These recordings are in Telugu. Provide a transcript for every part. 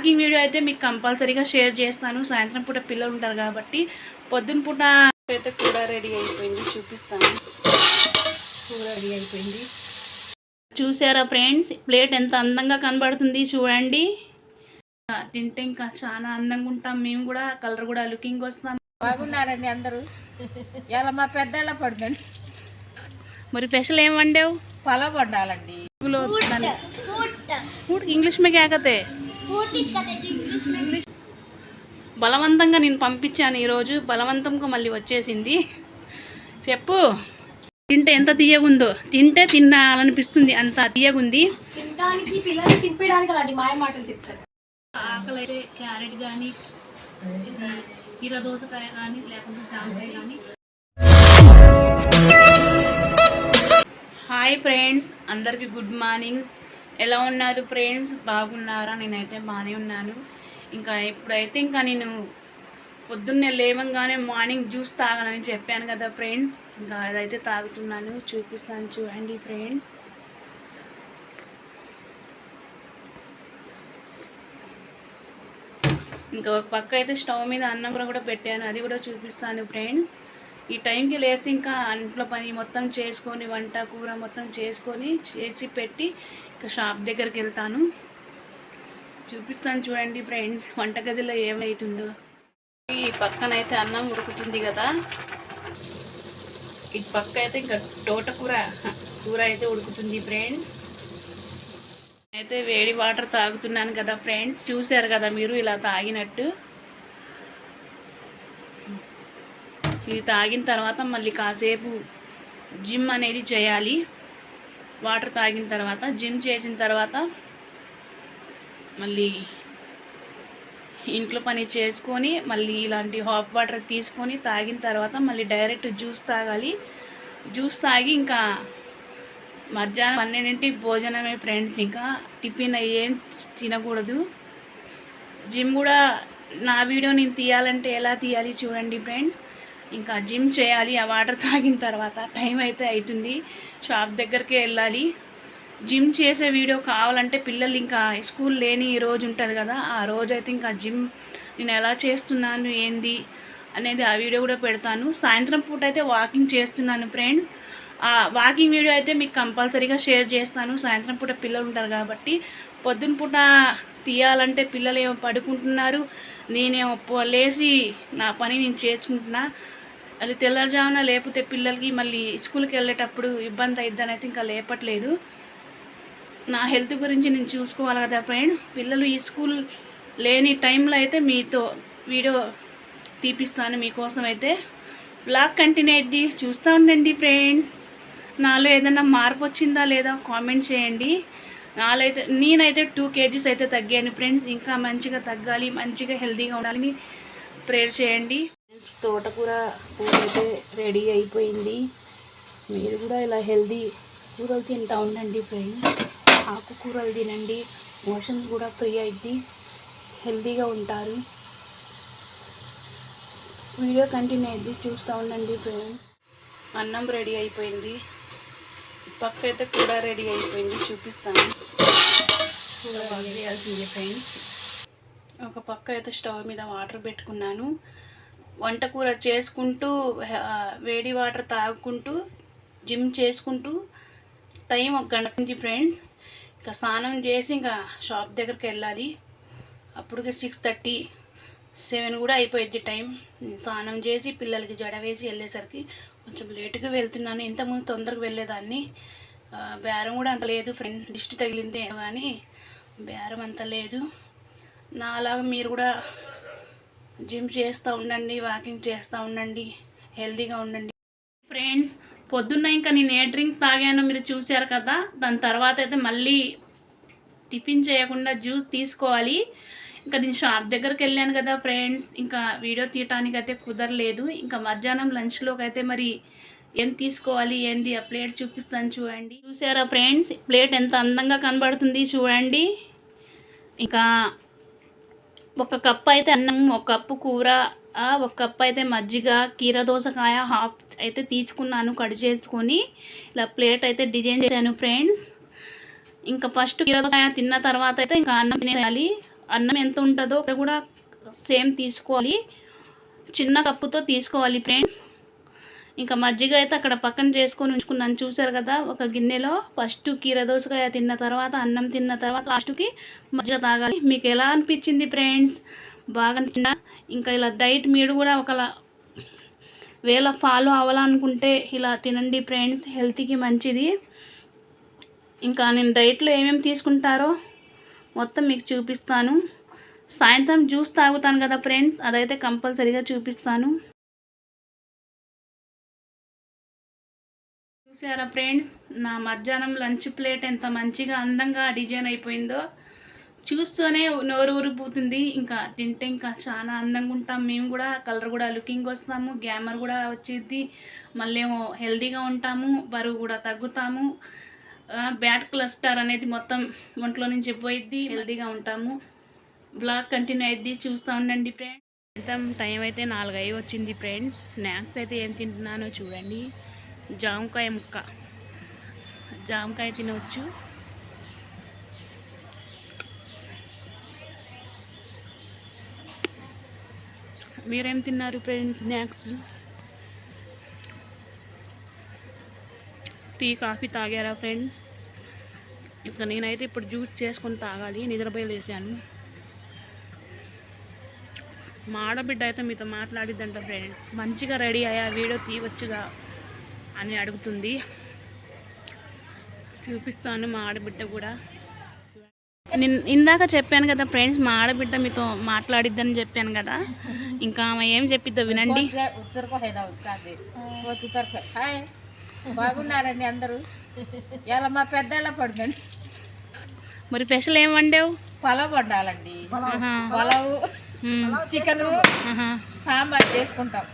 కుకింగ్ వీడియో అయితే మీకు కంపల్సరీగా షేర్ చేస్తాను. సాయంత్రం పూట పిల్లలు ఉంటారు కాబట్టి పొద్దున పూట అయితే కూర రెడీ అయిపోయింది. చూపిస్తాను. కూర రెడీ అయిపోయింది. చూసారా ఫ్రెండ్స్? ప్లేట్ ఎంత అందంగా కనబడుతుంది చూడండి. తింటే ఇంకా చాలా అందంగా ఉంటాం. మేము కూడా కలర్ కూడా లుకింగ్ వస్తాం. బాగున్నారండి అందరూ? ఇలా మా పెద్దళ్ళ పడుతుంది. మరి స్పెషల్ ఏం వండావు? పొలం పడ్డాలండి ఇంగ్లీష్ మీకు ఏకతే బలవంతంగా నేను పంపించాను ఈరోజు. బలవంతంగా మళ్ళీ వచ్చేసింది. చెప్పు. తింటే ఎంత తీయగుందో. తింటే తినాలనిపిస్తుంది. అంత తీయగుంది. తినడానికి తినిపించడానికి అలాంటి మాయ మాటలు చెప్తారు. ఆకలి క్యారెట్ కానీ కీర దోసకాయ కానీ లేకుంటే జామకాయ కానీ హాయ్ ఫ్రెండ్స్. అందరికీ గుడ్ మార్నింగ్. ఎలా ఉన్నారు? ఫ్రెండ్స్ బాగున్నారా? నేనైతే బాగానే ఉన్నాను. ఇంకా ఇప్పుడైతే ఇంకా నేను పొద్దున్నే లేవంగానే మార్నింగ్ జ్యూస్ తాగాలని చెప్పాను కదా ఫ్రెండ్ ఇంకా అదైతే తాగుతున్నాను చూపిస్తాను చూడండి ఫ్రెండ్స్ ఇంకా ఒక పక్క అయితే స్టవ్ మీద అన్నం కూడా కూడా పెట్టాను అది కూడా చూపిస్తాను ఫ్రెండ్ ఈ టైంకి లేసి ఇంకా ఇంట్లో పని మొత్తం చేసుకొని వంట కూర మొత్తం చేసుకొని చేసి పెట్టి ఇంకా షాప్ దగ్గరికి వెళ్తాను. చూపిస్తాను చూడండి ఫ్రెండ్స్ వంటగదిలో ఏమవుతుందో ఈ పక్కన అయితే అన్నం ఉడుకుతుంది కదా. ఈ పక్క అయితే ఇంకా తోటకూర కూర అయితే ఉడుకుతుంది ఫ్రెండ్స్ అయితే వేడి వాటర్ తాగుతున్నాను కదా ఫ్రెండ్స్ చూశారు కదా మీరు ఇలా తాగినట్టు. ఇది తాగిన తర్వాత మళ్ళీ కాసేపు జిమ్ అనేది చేయాలి. వాటర్ తాగిన తర్వాత జిమ్ చేసిన తర్వాత మళ్ళీ ఇంట్లో పని చేసుకొని మళ్ళీ ఇలాంటి హాట్ వాటర్ తీసుకొని తాగిన తర్వాత మళ్ళీ డైరెక్ట్ జ్యూస్ తాగాలి. జ్యూస్ తాగి ఇంకా మధ్యాహ్నం పన్నెండింటికి భోజనమే ఫ్రెండ్స్ ఇంకా టిఫిన్ ఏం తినకూడదు. జిమ్ కూడా నా వీడియో నేను తీయాలంటే ఎలా తీయాలి చూడండి ఫ్రెండ్స్ ఇంకా జిమ్ చేయాలి ఆ వాటర్ తాగిన తర్వాత టైం అయితే అవుతుంది షాప్ దగ్గరికి వెళ్ళాలి. జిమ్ చేసే వీడియో కావాలంటే పిల్లలు ఇంకా స్కూల్ లేని రోజు ఉంటుంది కదా ఆ రోజు అయితే ఇంకా జిమ్ నేను ఎలా చేస్తున్నాను ఏంది అనేది ఆ వీడియో కూడా పెడతాను. సాయంత్రం పూట అయితే వాకింగ్ చేస్తున్నాను ఫ్రెండ్స్ ఆ వాకింగ్ వీడియో అయితే మీకు కంపల్సరీగా షేర్ చేస్తాను. సాయంత్రం పూట పిల్లలు ఉంటారు కాబట్టి పొద్దున పూట తీయాలంటే పిల్లలు ఏమో పడుకుంటున్నారు నేనేమో లేచి నా పని నేను చేసుకుంటున్నా. అది తెల్లవారుజామున లేకపోతే పిల్లలకి మళ్ళీ స్కూల్కి వెళ్ళేటప్పుడు ఇబ్బంది అయిద్దని అయితే ఇంకా లేపట్లేదు. నా హెల్త్ గురించి నేను చూసుకోవాలి కదా ఫ్రెండ్. పిల్లలు ఈ స్కూల్ లేని టైంలో అయితే మీతో వీడియో తీపిస్తాను మీకోసం అయితే. బ్లాగ్ కంటిన్యూ అయ్యి చూస్తూ ఉండండి ఫ్రెండ్స్. నాలో ఏదైనా మార్పు వచ్చిందా లేదా కామెంట్ చేయండి. నాలో అయితే నేనైతే టూ కేజీస్ అయితే తగ్గాను ఫ్రెండ్స్. ఇంకా మంచిగా తగ్గాలి మంచిగా హెల్తీగా ఉండాలని ప్రేయర్ చేయండి. తోటకూర కూర అయితే రెడీ అయిపోయింది. మీరు కూడా ఇలా హెల్దీ కూరలు తింటూ ఉండండి ఫ్రెండ్స్. ఆకుకూరలు తినండి. మోషన్స్ కూడా ఫ్రీ అయింది హెల్దీగా ఉంటారు. వీడియో కంటిన్యూ అయింది చూస్తూ ఉండండి ఫ్రెండ్స్. అన్నం రెడీ అయిపోయింది. పక్క అయితే కూర రెడీ అయిపోయింది. చూపిస్తాను. కూర బాగా చేయాల్సిందే ఫ్రెండ్స్. ఒక పక్క అయితే స్టవ్ మీద వాటర్ పెట్టుకున్నాను. వంట కూర చేసుకుంటూ వేడి వాటర్ తాగుకుంటూ జిమ్ చేసుకుంటూ టైం ఒక గంట నుంచి ఫ్రెండ్స్ ఇంకా స్నానం చేసి ఇంకా షాప్ దగ్గరికి వెళ్ళాలి. అప్పటికే సిక్స్ థర్టీ సెవెన్ కూడా అయిపోయింది టైం. స్నానం చేసి పిల్లలకి జడ వేసి వెళ్ళేసరికి కొంచెం లేటుగా వెళ్తున్నాను. ఇంతకుముందు తొందరగా వెళ్ళేదాన్ని. బేరం కూడా అంత లేదు. ఫ్రెండ్ దిష్టి తగిలిందే కానీ బేరం అంత లేదు. నాలాగా మీరు కూడా జిమ్ చేస్తూ ఉండండి వాకింగ్ చేస్తూ ఉండండి హెల్తీగా ఉండండి. ఫ్రెండ్స్ పొద్దున్న ఇంకా నేను ఏ డ్రింక్ తాగానో మీరు చూశారు కదా దాని తర్వాత అయితే మళ్ళీ టిఫిన్ చేయకుండా జ్యూస్ తీసుకోవాలి. ఇంకా నేను షాప్ దగ్గరికి వెళ్ళాను కదా ఫ్రెండ్స్ ఇంకా వీడియో తీయటానికి అయితే కుదరలేదు. ఇంకా మధ్యాహ్నం లంచ్లోకి అయితే మరి ఏం తీసుకోవాలి ఏంది ఆ ప్లేట్ చూపిస్తాను చూడండి. చూసారా ఫ్రెండ్స్ ప్లేట్ ఎంత అందంగా కనబడుతుంది చూడండి. ఇంకా ఒక కప్పు అయితే అన్నం ఒక కప్పు కూర ఒక కప్పు అయితే మజ్జిగ కీర దోసకాయ హాఫ్ అయితే తీసుకున్నాను కట్ చేసుకొని. ఇలా ప్లేట్ అయితే డిజైన్ చేశాను ఫ్రెండ్స్. ఇంకా ఫస్ట్ కీర దోసకాయ తిన్న తర్వాత అయితే ఇంకా అన్నం తినేయాలి. అన్నం ఎంత ఉంటుందో అక్కడ కూడా సేమ్ తీసుకోవాలి. చిన్న కప్పుతో తీసుకోవాలి ఫ్రెండ్స్. ఇంకా మజ్జిగ అయితే అక్కడ పక్కన చేసుకొని ఉంచుకున్నాను. చూసారు కదా ఒక గిన్నెలో ఫస్ట్ కీర దోసకాయ తిన్న తర్వాత అన్నం తిన్న తర్వాత లాస్ట్కి మజ్జిగ తాగాలి. మీకు ఎలా అనిపించింది ఫ్రెండ్స్ బాగా అనిపించిందా? ఇంకా ఇలా డైట్ మీరు కూడా ఒకలా వేళ ఫాలో అవ్వాలనుకుంటే ఇలా తినండి ఫ్రెండ్స్ హెల్త్కి మంచిది. ఇంకా నేను డైట్లో ఏమేమి తీసుకుంటారో మొత్తం మీకు చూపిస్తాను. సాయంత్రం జ్యూస్ తాగుతాను కదా ఫ్రెండ్స్ అదైతే కంపల్సరీగా చూపిస్తాను. చూసారా ఫ్రెండ్స్ నా మధ్యాహ్నం లంచ్ ప్లేట్ ఎంత మంచిగా అందంగా డిజైన్ అయిపోయిందో. చూస్తూనే నోరు ఊరిపోతుంది. ఇంకా తింటే ఇంకా చాలా అందంగా ఉంటాం. మేము కూడా కలర్ కూడా లుకింగ్ వస్తాము. గ్యామర్ కూడా వచ్చేది. మళ్ళీ ఏమో హెల్దీగా ఉంటాము. బరువు కూడా తగ్గుతాము. బ్యాడ్ క్లస్టర్ అనేది మొత్తం ఒంట్లో నుంచి పోయిద్ది. హెల్దీగా ఉంటాము. బ్లాగ్ కంటిన్యూ అయింది చూస్తూ ఉండండి ఫ్రెండ్స్ మొత్తం టైం అయితే నాలుగు అయి వచ్చింది ఫ్రెండ్స్ స్నాక్స్ అయితే ఏం తింటున్నానో చూడండి. జామకాయ ముక్క. జామకాయ తినవచ్చు మీరేం తిన్నారు ఫ్రెండ్స్ స్నాక్స్ టీ కాఫీ తాగారా ఫ్రెండ్స్? ఇక నేనైతే ఇప్పుడు జ్యూస్ చేసుకొని తాగాలి నిద్రపోయి లేసాను మా ఆడబిడ్డ అయితే మీతో మాట్లాడిద్దంట ఫ్రెండ్స్ మంచిగా రెడీ అయ్యా వీడియో తీయవచ్చుగా. అని అడుగుతుంది. చూపిస్తాను మా ఆడబిడ్డ కూడా. నిన్ ఇందాక చెప్పాను కదా ఫ్రెండ్స్ మా ఆడబిడ్డ మీతో మాట్లాడిద్దని చెప్పాను కదా. ఇంకా ఆమె ఏం చెప్పిద్దో వినండి. బాగున్నారండి అందరూ? ఇలా మా పెద్దళ్ళ పడుకొని. మరి స్పెషల్ ఏం వండావు? పొలం వండాలండి. పొలవు. చికెన్. సాంబార్ చేసుకుంటాం.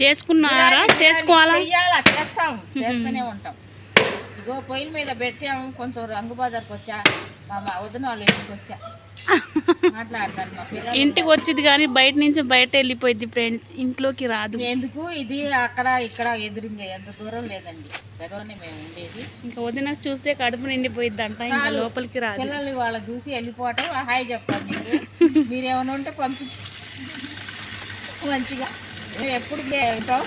చేసుకున్నారా చేసుకోవాలా? చెయ్యాలా? చేస్తాం. చేస్తూనే ఉంటాం. ఇగో పొయ్యిల మీద పెట్టాము కొంచెం రంగు బజార్కి వచ్చా. మా వదిన వాళ్ళ ఇంటికి వచ్చా. ఇంటికి వచ్చింది కానీ బయట నుంచి బయట వెళ్ళిపోయింది ఫ్రెండ్స్. ఇంట్లోకి రాదు. ఎందుకు? ఇది అక్కడ ఇక్కడ ఎదురుగా ఎంత దూరం లేదండి. దగ్గరనే మేము ఉండేది. ఇంకా వదిన చూస్తే కడుపు నిండిపోయిద్ది అంట ఇంకా. లోపలికి రాదు. పిల్లల్ని వాళ్ళ చూసి వెళ్ళిపోవటం. హాయ్ చెప్తాను మీరు ఏమైనా ఉంటే పంపించు. మంచిగా. మేము ఎప్పుడు ఉంటాం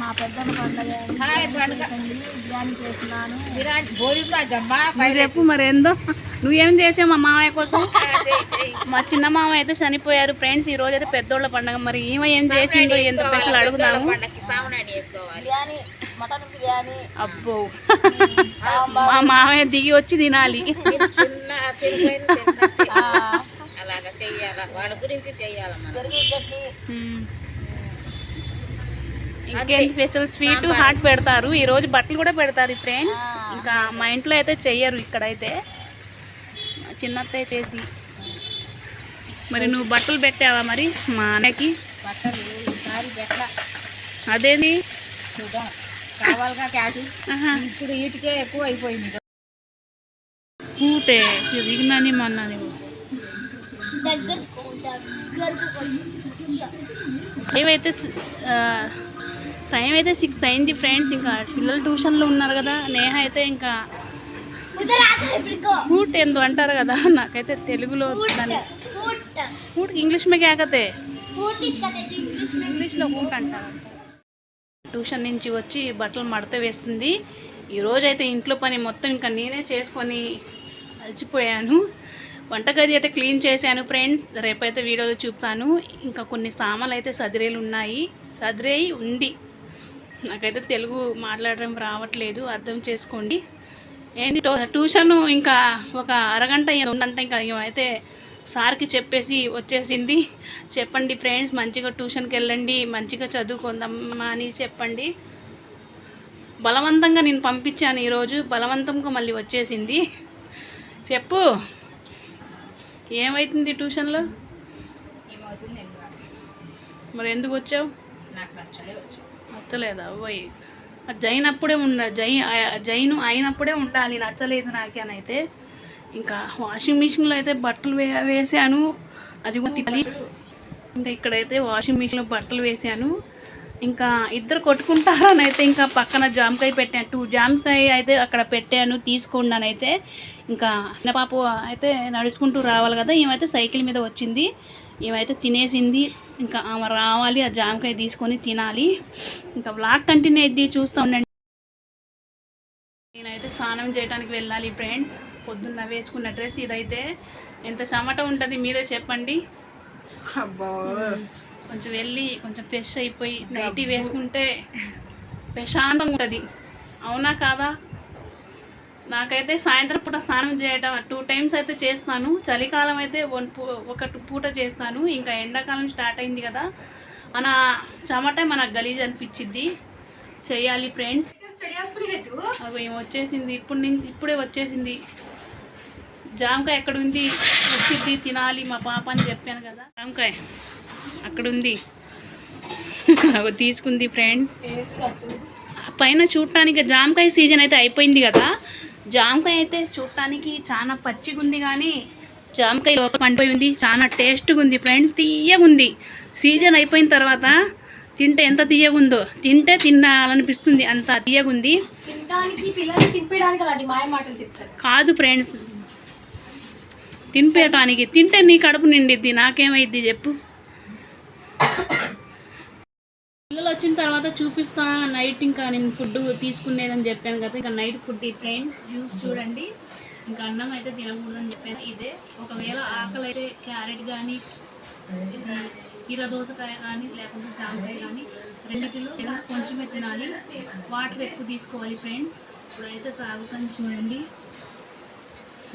మా పెద్ద పండుగ హాయ్ పండుగ. బిర్యానీ చేసినాను బిర్యానీ భోజనం రాజమ్మా నువ్వు చెప్పు మరి ఏందో. నువ్వేం చేసావు మా మామయ్య కోసం? మా చిన్న మామయ్య అయితే చనిపోయారు. ఫ్రెండ్స్ ఈ రోజు అయితే పెద్దోళ్ళ పండగ. మరి ఈమె ఏం చేసిందో ఎంత స్పెషల్ అడుగుదాము. బిర్యానీ మటన్ బిర్యానీ అబ్బో. మా మామయ్య దిగి వచ్చి తినాలి. చిన్న అలాగా చెయ్యాల వాళ్ళ గురించి చెయ్యాల పెరుగు చట్నీ. ఉమ్. ఇంకేంటి స్పెషల్? స్వీట్ హాట్ పెడతారు. ఈ రోజు బట్టలు కూడా పెడతారు ఫ్రెండ్స్. ఇంకా మా ఇంట్లో అయితే చెయ్యరు ఇక్కడైతే. మా చిన్నత్తయ్య చేసి మరి నువ్వు బట్టలు పెట్టావా మరి? మా అన్నకి బట్టలు ఈసారి అదేంది? చూద్దాం. కావాలిగా క్యాష్. ఆహా, ఇప్పుడు వీటికే ఎక్కువ అయిపోయింది. కూటే తిరిగినని మొన్న నువ్వు టైం అయితే టైం అయితే సిక్స్ అయింది ఫ్రెండ్స్ ఇంకా. పిల్లలు ట్యూషన్లో ఉన్నారు కదా నేహ అయితే ఇంకా ఫూట్ ఎందు అంటారు కదా నాకైతే తెలుగులో దాన్ని ఫూట్ ఇంగ్లీష్ మే క్యాకతే ఇంగ్లీష్లో ఫూట్ అంటారు. ట్యూషన్ నుంచి వచ్చి బట్టలు మడత వేస్తుంది. ఈరోజైతే ఇంట్లో పని మొత్తం ఇంకా నేనే చేసుకొని అలసిపోయాను. వంటగది అయితే క్లీన్ చేశాను ఫ్రెండ్స్. రేపైతే వీడియోలో చూపుతాను. ఇంకా కొన్ని సామాన్లు అయితే సదిరేలు ఉన్నాయి సదిరేయి ఉంది. నాకైతే తెలుగు మాట్లాడడం రావట్లేదు. అర్థం చేసుకోండి. ఏంటి ట్యూషన్ ఇంకా ఒక అరగంట ఉందంటే ఇంకా అయితే సార్కి చెప్పేసి వచ్చేసింది. చెప్పండి ఫ్రెండ్స్ మంచిగా ట్యూషన్కి వెళ్ళండి మంచిగా చదువుకుందామా అని చెప్పండి. బలవంతంగా నేను పంపించాను ఈరోజు బలవంతంగా మళ్ళీ వచ్చేసింది. చెప్పు ఏమవుతుంది ట్యూషన్లో? మరి ఎందుకు వచ్చావు? నాకు నచ్చలే వచ్చు నచ్చలేదా? అవ్వయి జైన్ అప్పుడే ఉండ జై జైను అయినప్పుడే ఉండాలి నచ్చలేదు నాకేనైతే. ఇంకా వాషింగ్ మిషన్లో అయితే బట్టలు వే వేసాను అది కూడా తిప్పాలి ఇంకా ఇక్కడైతే వాషింగ్ మిషన్లో బట్టలు వేసాను ఇంకా ఇద్దరు కొట్టుకుంటారని అయితే ఇంకా పక్కన జామకాయ పెట్టాను. టూ జామకాయ అయితే అక్కడ పెట్టాను. తీసుకున్నానైతే ఇంకా చిన్న పాప అయితే నడుచుకుంటూ రావాలి కదా. ఈమెతే సైకిల్ మీద వచ్చింది. ఏమైతే తినేసింది. ఇంకా ఆమె రావాలి. ఆ జామకాయ తీసుకొని తినాలి. ఇంకా బ్లాగ్ కంటిన్యూ అయింది చూస్తూ ఉండండి. నేనైతే స్నానం చేయడానికి వెళ్ళాలి ఫ్రెండ్స్ పొద్దున్న వేసుకున్న డ్రెస్ ఇదైతే ఎంత చెమట ఉంటుంది మీరే చెప్పండి. అబ్బో. కొంచెం వెళ్ళి కొంచెం ఫ్రెష్ అయిపోయి నైటీ వేసుకుంటే ప్రశాంతంగా ఉంటుంది. అవునా కాదా? నాకైతే సాయంత్రం పూట స్నానం చేయటం టూ టైమ్స్ అయితే చేస్తాను. చలికాలం అయితే వన్ పూ ఒక పూట చేస్తాను. ఇంకా ఎండాకాలం స్టార్ట్ అయింది కదా. మన చెమట మనకు గలీజ్ అనిపించిద్ది. చేయాలి ఫ్రెండ్స్. అవి వచ్చేసింది. ఇప్పుడు ఇప్పుడే వచ్చేసింది. జామకాయ ఎక్కడ ఉంది వచ్చింది తినాలి మా పాప అని చెప్పాను కదా. జామకాయ అక్కడ ఉంది తీసుకుంది ఫ్రెండ్స్. పైన చూడటానికి జామకాయ సీజన్ అయితే అయిపోయింది కదా. జామకాయ అయితే చూడటానికి చాలా పచ్చిగా ఉంది కానీ జామకాయ లోపల పండిపోయి ఉంది. చాలా టేస్ట్గా ఉంది ఫ్రెండ్స్. తీయగా ఉంది. సీజన్ అయిపోయిన తర్వాత తింటే ఎంత తీయగా ఉందో తింటే తినాలనిపిస్తుంది అంత తీయగా ఉంది. తినడానికి పిల్లల్ని తినిపించడానికి అలాంటి మాయ మాటలు చెప్తారు కాదు ఫ్రెండ్స్ తినిపేయటానికి. తింటే నీ కడుపు నిండిద్ది. నాకేమైద్ది చెప్పు. పిల్లలు వచ్చిన తర్వాత చూపిస్తా నైట్ ఇంకా నేను ఫుడ్ తీసుకునేదని చెప్పాను కదా. ఇంకా నైట్ ఫుడ్ ఈ ఫ్రెండ్స్ జ్యూస్ చూడండి. ఇంకా అన్నం అయితే తినకూడదని చెప్పాను. ఇదే. ఒకవేళ ఆకలి అయితే క్యారెట్ కానీ కీర దోసకాయ కానీ లేకపోతే జామకాయ కానీ రెండిటిలో కొంచెమే తినాలి. వాటర్ ఎక్కువ తీసుకోవాలి ఫ్రెండ్స్. ఇప్పుడైతే తాగుతాను చూడండి.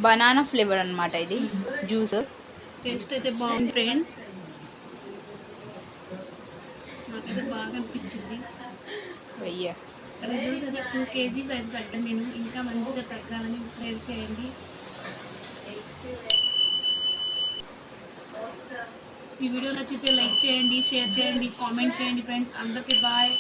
బనానా ఫ్లేవర్ అన్నమాట ఇది. జ్యూస్. టేస్ట్ అయితే బాగుంది ఫ్రెండ్స్. నాకైతే బాగా అనిపించింది. అయ్యా. రిజల్ట్స్ అయితే టూ కేజీస్ అయితే తగ్గాను నేను ఇంకా మంచిగా తగ్గాలని ప్రేర్ చేయండి. ఈ వీడియో నచ్చితే లైక్ చేయండి షేర్ చేయండి కామెంట్ చేయండి ఫ్రెండ్స్. అందరికీ బాయ్.